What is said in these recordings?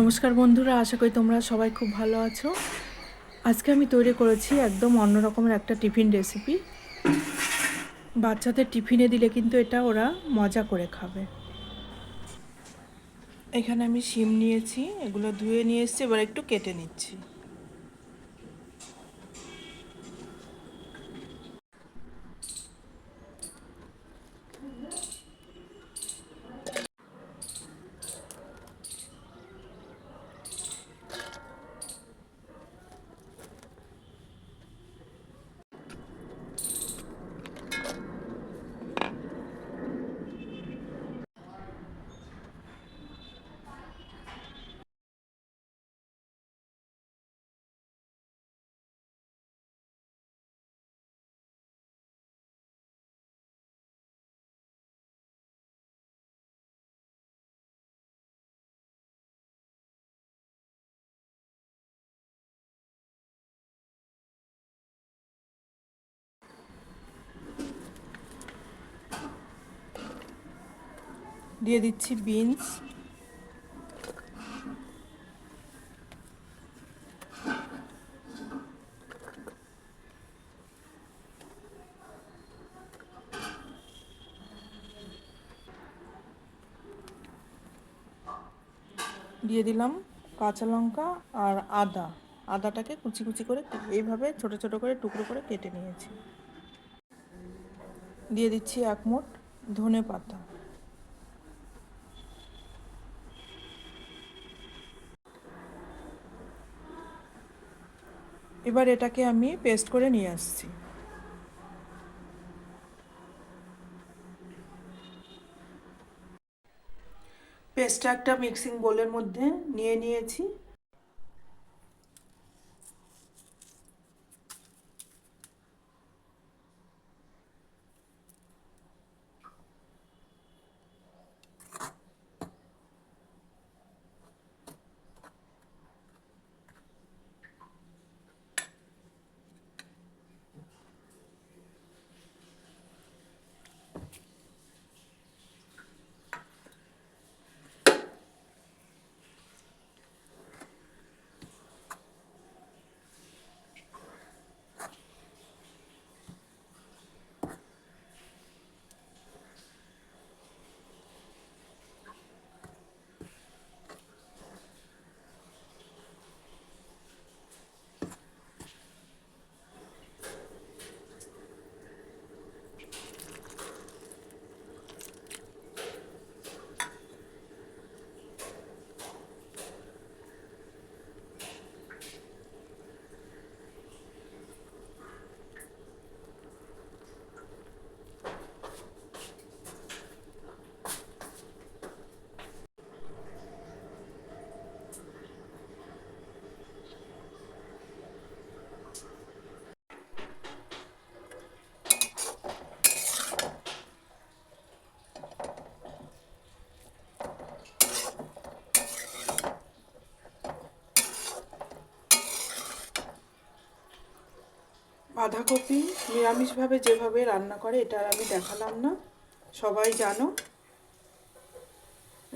নমস্কার বন্ধুরা, আশা করি তোমরা সবাই খুব ভালো আছো। আজকে আমি তৈরি করেছি একদম অন্য রকমের একটা টিফিন রেসিপি। বাচ্চাদের টিফিনে দিলে কিন্তু এটা ওরা মজা করে খাবে। এখানে আমি শিম নিয়েছি, এগুলো ধুয়ে নিয়ে এসছি, এবার একটু কেটে নিচ্ছি। দিয়ে দিচ্ছি বিনস। দিয়ে দিলাম কাঁচা লঙ্কা আর আদা। আদাটাকে কুচি কুচি করে এইভাবে ছোট ছোট করে টুকরো করে কেটে নিয়েছি। দিয়ে দিচ্ছি এক মুঠ ধনে পাতা। এবার এটাকে আমি পেস্ট করে নিয়ে আসছি। পেস্টটা একটা মিক্সিং বোলের মধ্যে নিয়ে নিয়েছি। বাঁধাকপি নিরামিষভাবে যেভাবে রান্না করে, এটা আর আমি দেখালাম না। সবাই জানো।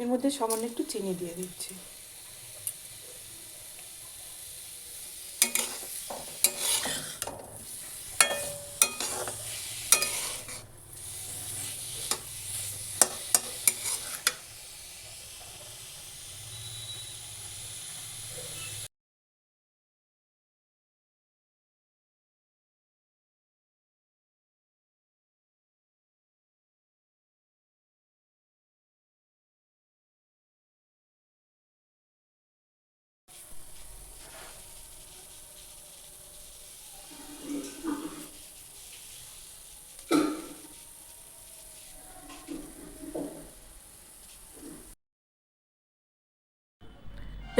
এর মধ্যে সামান্য একটু চিনি দিয়ে দিচ্ছি।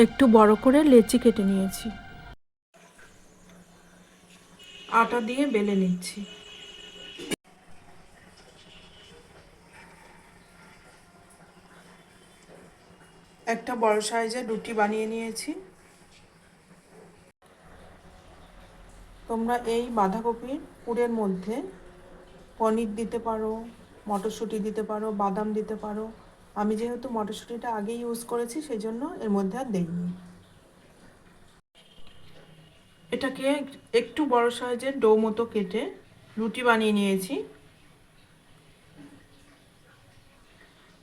একটু বড় করে লেচি কেটে নিয়েছি। আটা দিয়ে বেলে নিচ্ছি। একটা বড় সাইজের রুটি বানিয়ে নিয়েছি। তোমরা এই বাঁধাকপির পুরের মধ্যে পনির দিতে পারো, মটরশুঁটি দিতে পারো, বাদাম দিতে পারো। আমি যেহেতু মটরশুঁটিটা আগে ইউজ করেছি সেই জন্য এর মধ্যে আর দেইনি। এটাকে একটু বড় সাইজের ডো মতো কেটে রুটি বানিয়ে নিয়েছি।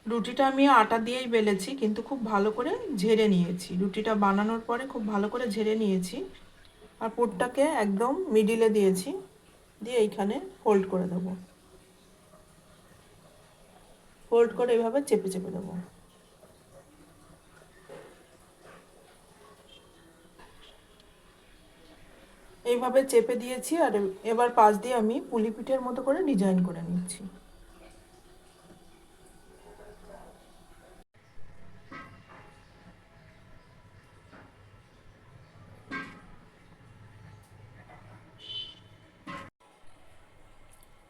রুটিটা আমি আটা দিয়েই বেলেছি, কিন্তু খুব ভালো করে ঝেড়ে নিয়েছি। রুটিটা বানানোর পরে খুব ভালো করে ঝেড়ে নিয়েছি। আর পুরটাকে একদম মিডিলে দিয়েছি, দিয়ে এইখানে ফোল্ড করে দেবো। ফোল্ড করে এভাবে চেপে চেপে দেবো। এইভাবে চেপে দিয়েছি আর এবার পাশ দিয়ে আমি পুলি পিঠের মতো করে ডিজাইন করে নিচ্ছি।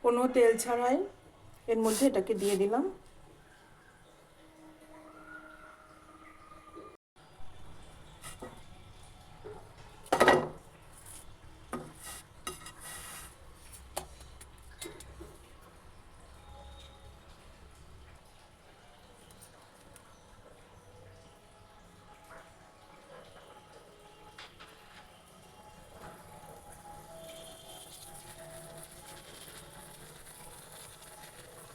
কোনো তেল ছাড়াই এর মধ্যে এটাকে দিয়ে দিলাম।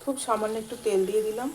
খুব সামান্য একটু তেল দিয়ে দিলাম।